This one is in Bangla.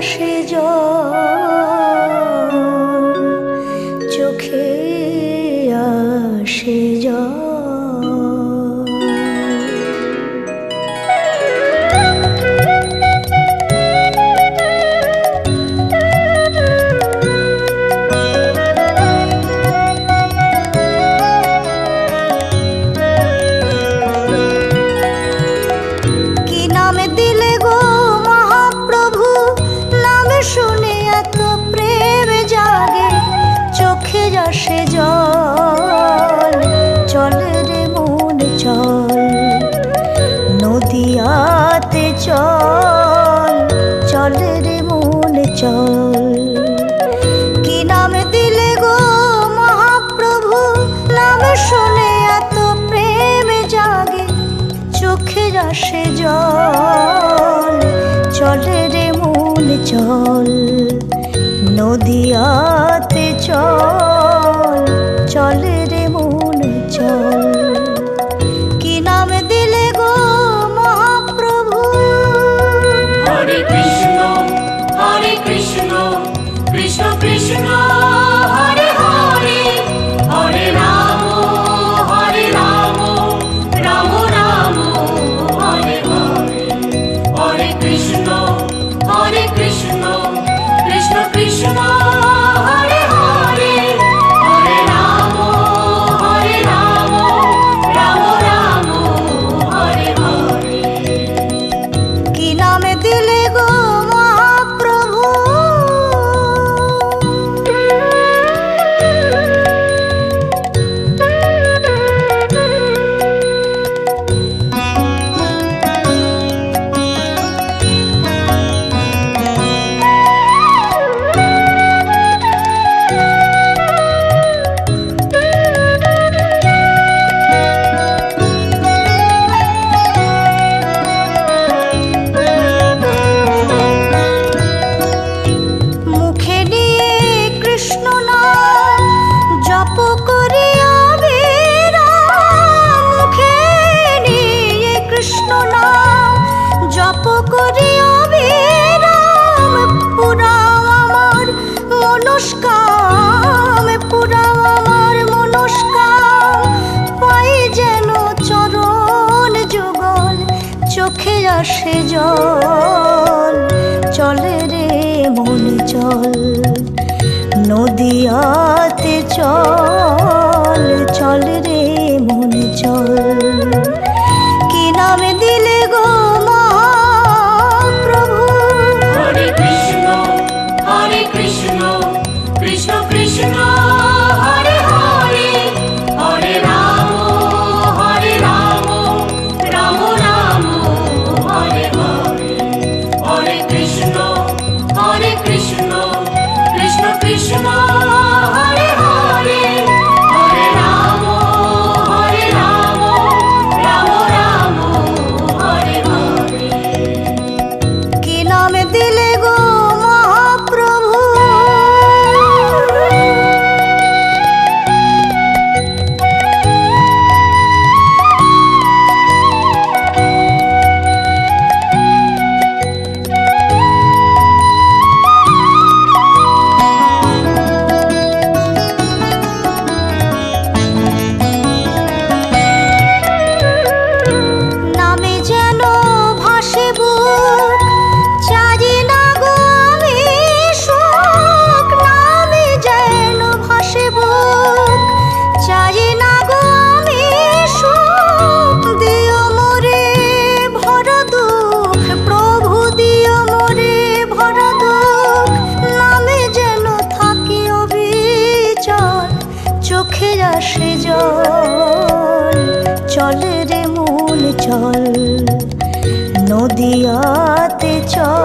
আসে জল আসে জল, চলে রে মন চল। নদিয়াতে চল, চলে রে মন চল। কি নাম দিলে গো মহাপ্রভু? নাম শুনে এত প্রেম জাগে। চোখে আসে জল, চলে রে মন চল। নদিয়াতে চল। 就 আসে জল চলে রে মন চল। নদিয়াতে চল চলে আসে জল চল রে মূল চল নদিয়াতে চল।